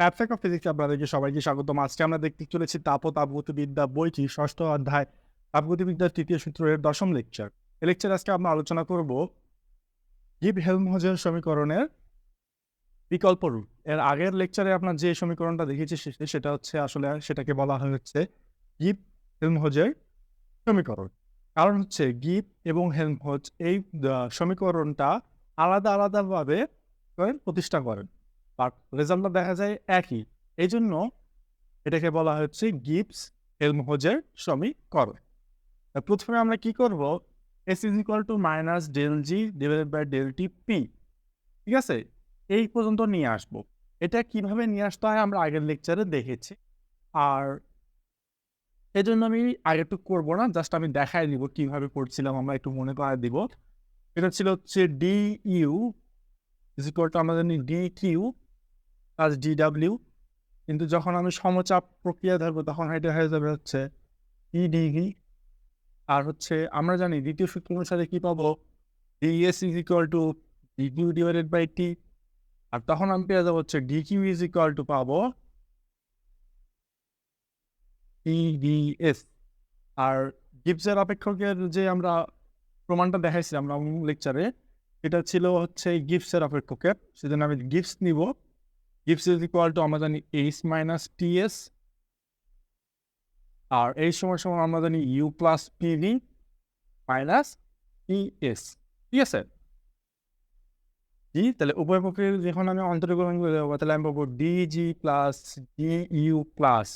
ব্যবসাক of physics আপনাদেরকে সবাইকে স্বাগতম। আজকে আমরা দেখতে চলেছি তাপ ও তাপগতিবিদ্যা বইটি ষষ্ঠ অধ্যায়, তাপগতিবিদ্যার তৃতীয় সূত্রের দশম লেকচার এই লেকচার আজকে আমরা আলোচনা করব গিব হেলমহোজের সমীকরণের বিকল্প রূপ। এর আগের লেকচারে আপনার যে সমীকরণটা দেখেছি সে- সেটা হচ্ছে আসলে সেটাকে বলা হচ্ছে গিব হেলমহোজের সমীকরণ। কারণ হচ্ছে গিব এবং হেলমহোজ এই সমীকরণটা আলাদা আলাদাভাবে প্রতিষ্ঠা করেন বাট রেজাল্টটা দেখা যায় একই। এই জন্য এটাকে বলা হচ্ছে গিবস হেলমহোজের সমীকরণ। প্রথমে আমরা কি করব? S is equal to minus del G divided by del T P ঠিক আছে? এই পর্যন্ত নিয়ে আসব। এটা কীভাবে নিয়ে আসতে হয় আমরা আগের লেকচারে দেখেছি। আর এই জন্য আমি একটু করব না জাস্ট আমি দেখাই দিব কীভাবে করছিলাম, আমরা একটু মনে করাই দিব। এটা ছিল হচ্ছে D U is equal to আমরা জানি D Q plus D W কিন্তু যখন আমি সমচাপ প্রক্রিয়া ধরবো, তখন এটা হয়ে যাবে হচ্ছে ই ডিগ্রি আর হচ্ছে আমরা জানি দ্বিতীয় সূত্র অনুসারে কি পাবো? DS is equal to D Q divided by T আর তখন আমি পেয়ে যাব হচ্ছে D Q is equal to পাবো ইডিএস আর গিবসের অপেক্ষকের যে আমরা প্রমাণটা দেখাইছিলাম আমরা লেকচারে এটা ছিল হচ্ছে গিফটসের অপেক্ষকের সেজন্য আমি গিফটস নিব। গিফটস ইজ ইকুয়াল টু আমরা জানি এইচ মাইনাস টিএস আর এই সময় সময় আমরা জানি U plus PV minus ES ঠিক আছে? জি, তাহলে উভয় পক্ষে যখন আমি অন্তরীকরণ করে দেবো, তাহলে আমি পাবো DG plus D U plus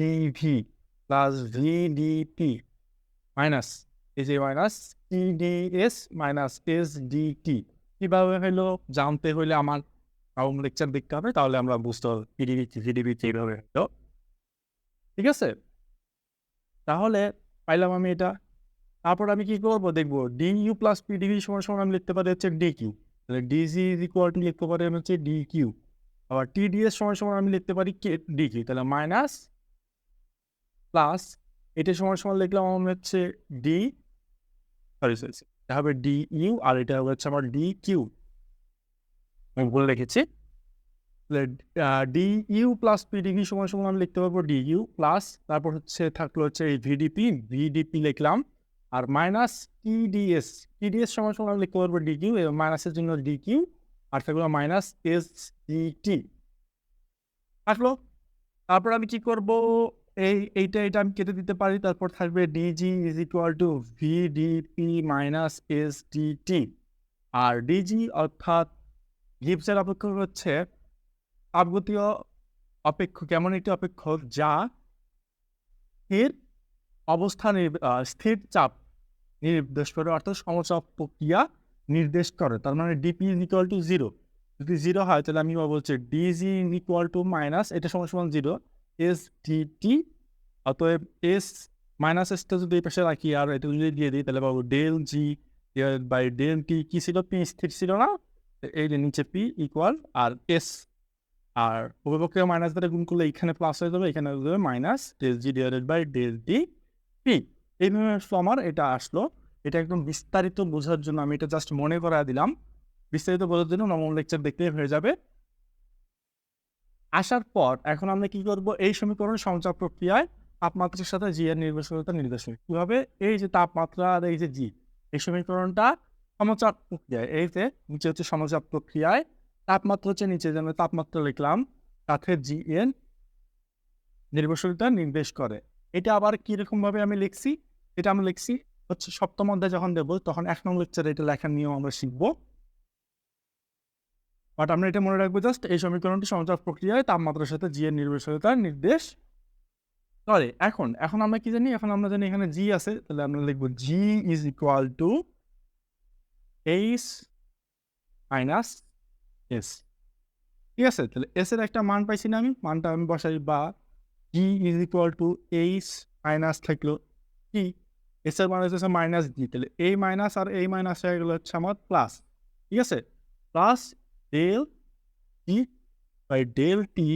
DV plus VDP minus এই যে minus TDS minus S DT কীভাবে হলো? জানতে হলে আমার কাউন লেকচার দেখতে হবে তাহলে আমরা বুঝতে হবে পিডিবি জিডিবি এইভাবে হলো। ঠিক আছে? তাহলে পাইলাম আমি এটা। তারপর আমি কি করব? দেখব ডি ইউ প্লাস পিডিবি সমান সমান আমি লিখতে পারি হচ্ছে ডি কিউ তাহলে ডিজি ইজ ইকুয়াল টু লিখতে পারি আমি হচ্ছে ডি কিউ আবার টিডিএস সমান সমান আমি লিখতে পারি কে ডি কিউ তাহলে মাইনাস প্লাস এটা সমান সমান লিখলাম আমার হচ্ছে ডি সরি সরি এটা হবে ডি ইউ আর এটা হচ্ছে আমার ডি কিউ আমি বলে রেখেছি ডি, ইউ প্লাস পিডিভি সমান সমান আমি লিখতে পারব ডি, ইউ প্লাস তারপর হচ্ছে থাকল হচ্ছে এই ভিডিপি ভিডিপি লিখলাম। আর মাইনাস টিডিএস টিডিএস সমান সমান আমি লিখতে পারব ডি কিউ মাইনাসের জন্য ডি কিউ আর থাকল মাইনাস এস টি থাকল? তারপর আমি কি করব? এই, এইটা এটা আমি কেটে দিতে পারি, তারপর থাকবে DG is equal to VDP minus S DT R DG অর্থাৎ গিবসের অপেক্ষক হচ্ছে তাপগতীয় অপেক্ষক, এমন একটি অপেক্ষক যা স্থির অবস্থা স্থির চাপ নির্দেশ করে, অর্থাৎ সমচাপ প্রক্রিয়া নির্দেশ করে। তার মানে ডিপি ইকুয়াল টু জিরো যদি জিরো হয়, তাহলে আমি বলছি ডিজি ইকুয়াল টু মাইনাস এটা সমান সমান জিরো এস ডিটি অতএব এস মাইনাস এসটা যদি এই পাশে রাখি, আর এটা যদি দিয়ে দিই, তাহলে পাবো del G by del T কি ছিল? পি স্থির ছিল না? যে নিচে পি ইকুয়াল আর এস আর উভয়পক্ষে মাইনাস দ্বারা গুণ করলে এখানে প্লাস হয়ে যাবে, এখানে হয়ে যাবে minus del G divided by del T P এইভাবে আমার এটা আসলো। এটা একদম বিস্তারিত বোঝার জন্য আমি এটা জাস্ট মনে করা দিলাম। বিস্তারিত বোঝার জন্য নবম লেকচার দেখলেই হয়ে যাবে। আসার পর এখন আমরা কি করব? এই সমীকরণ সমচাপ প্রক্রিয়ায় তাপমাত্রার সাথে জি এর নির্ভরশীলতা নির্দেশ কীভাবে? এই যে তাপমাত্রা আর এই যে জি এই সমীকরণটা সমচাপ প্রক্রিয়ায় এই যে নিচে হচ্ছে সমচাপ প্রক্রিয়ায় তাপমাত্রা হচ্ছে নিচে যেন তাপমাত্রা লিখলাম, তাতে জি এর নির্ভরশীলতা নির্দেশ করে। এটা আবার কীরকম ভাবে আমি লিখছি? এটা আমি লিখছি হচ্ছে সপ্তম অধ্যায় যখন দেবো, তখন এক নং লেকচারে এটা লেখার নিয়ম আমরা শিখব। বাট আমরা এটা মনে রাখব জাস্ট এই সমীকরণটি সমচাপ প্রক্রিয়ায় তাপমাত্রার সাথে জি এর নির্ভরশীলতার নির্দেশ করে। এখন এখন আমরা কি জানি? এখন আমরা জানি এখানে জি আছে, তাহলে আমরা লিখব G is equal to H minus S ঠিক আছে? তাহলে এস এর একটা মান পাইছি না আমি। মানটা আমি বসাই বা G is equal to H minus থাকল কি এস এর মান হচ্ছে মাইনাস জি তাহলে এই মাইনাস আর এই মাইনাস হয়ে গেলো হচ্ছে আমার প্লাস ঠিক আছে? Plus del T by del T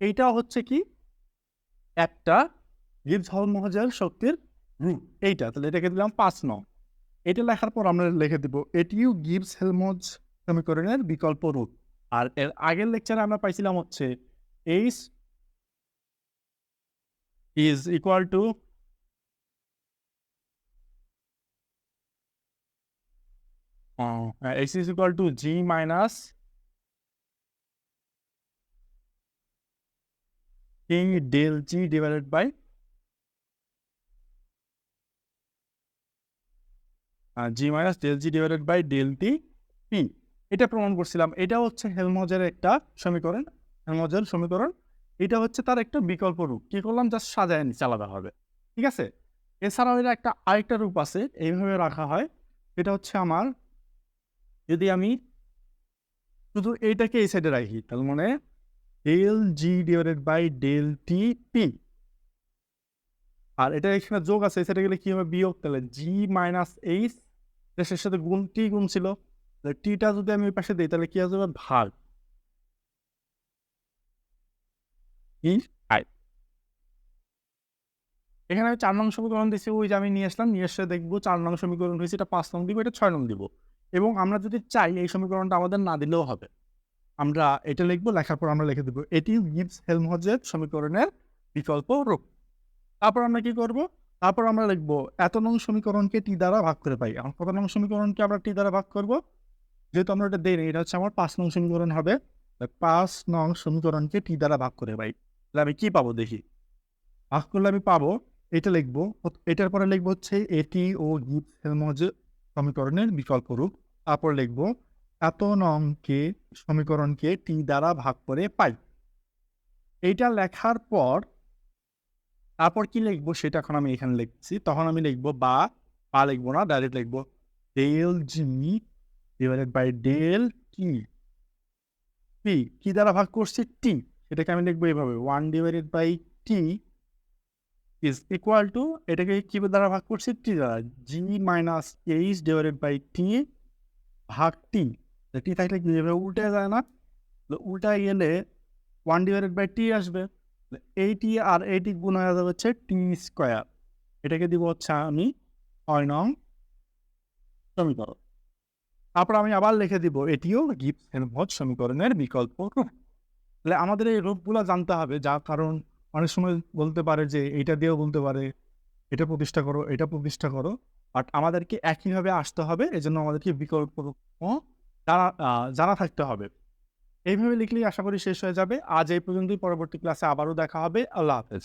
এইটা হচ্ছে কি? একটা গিবস হলমহজের শক্তির এইটা, তাহলে এটাকে দিলাম পাঁচ ন। এটা লেখার পর আমরা লিখে দিব এটিও গিবস হেলমোজ সমীকরণের বিকল্প রূপ। আর এর আগের লেকচারে আমরা পাইছিলাম হচ্ছে H is equal to H is equal to G minus king del G divided by G minus del G divided by del T P এটা প্রমাণ করছিলাম। এটা হচ্ছে হেলমজের একটা সমীকরণ হেলমজের সমীকরণ। এটা হচ্ছে তার একটা বিকল্প রূপ। কি করলাম? জাস্ট সাজায় নিচে আলাদা হবে ঠিক আছে? এছাড়াও এটা একটা, আরেকটা রূপ আছে, এইভাবে রাখা হয়। এটা হচ্ছে আমার, যদি আমি শুধু এইটাকে এই সাইডে রাখি তার মানে del G divided by del T P আর এটা এখানে যোগ আছে সাইডে গেলে কি হবে? বিয়োগ, তাহলে জি মাইনাস এইচ শেষের সাথে গুণ, টি গুণ ছিল। টিটা যদি আমি ওই পাশে দিই, তাহলে কি আসবে ভাগ। এখানে আমি চার নং সমীকরণ দিচ্ছি ওই যে আমি নিয়ে আসলাম, নিয়ে এসে দেখব চার নং সমীকরণ হয়েছে, এটা পাঁচ নং দিব, এটা ছয় নং দিব। এবং আমরা যদি চাই, এই সমীকরণটা আমাদের না দিলেও হবে। আমরা এটা লিখব, লেখার পর আমরা লিখে দেবো, এটি গিবস হেলমহজের সমীকরণের বিকল্প রূপ। তারপর আমরা কি করব? তারপর আমরা লিখব, এত নং সমীকরণকে টি দ্বারা ভাগ করে পাই। এখন কত নং সমীকরণকে আমরা টি দ্বারা ভাগ করব? যেহেতু আমরা এটা দেই এটা হচ্ছে আমার পাঁচ নং সমীকরণ হবে। পাঁচ নং সমীকরণকে টি দ্বারা ভাগ করে পাই। তাহলে আমি কি পাবো দেখি? ভাগ করলে আমি পাবো, এটা লিখব, এটার পরে লিখব হচ্ছে এটি ও গিবস হেলমজ সমীকরণের বিকল্প রূপ। তারপর লিখব, এত নংকে সমীকরণকে টি দ্বারা ভাগ করে পাই। এইটা লেখার পর তারপর কি লিখব? সেটা এখন আমি এখানে লিখছি। তখন আমি লিখব বা বা লিখব না ডাইরেক্ট লিখব। Del G divided by del T P কি দ্বারা ভাগ করছি টি এটাকে আমি লিখব এইভাবে one divided by T is equal to এটাকে কি দ্বারা ভাগ করছি? টি দ্বারা। G minus H divided by T ভাগ টি টি থাকলে যাবে? উল্টে যায় না। উল্টায় গেলে ওয়ান ডিভাইডেড বাই টি আসবে। এইটি আর এইটি গুণ হয়ে যাবে হচ্ছে টি স্কোয়ার। এটাকে দিব হচ্ছে আমি ছয় নং সমীকরণ। তারপর আমি আবার লিখে দিব এটিও গিবস হেলমহজ সমীকরণের বিকল্প তাহলে আমাদের এই রূপগুলো জানতে হবে, যার কারণ অনেক সময় বলতে পারে যে এইটা দিয়েও বলতে পারে, এটা প্রতিষ্ঠা করো, এটা প্রতিষ্ঠা করো বাট আমাদেরকে একইভাবে আসতে হবে, এজন্য আমাদেরকে বিকল্প জানা জানা থাকতে হবে। এইভাবে লিখলেই আশা করি শেষ হয়ে যাবে। আজ এই পর্যন্তই। পরবর্তী ক্লাসে আবারও দেখা হবে। আল্লাহ হাফেজ।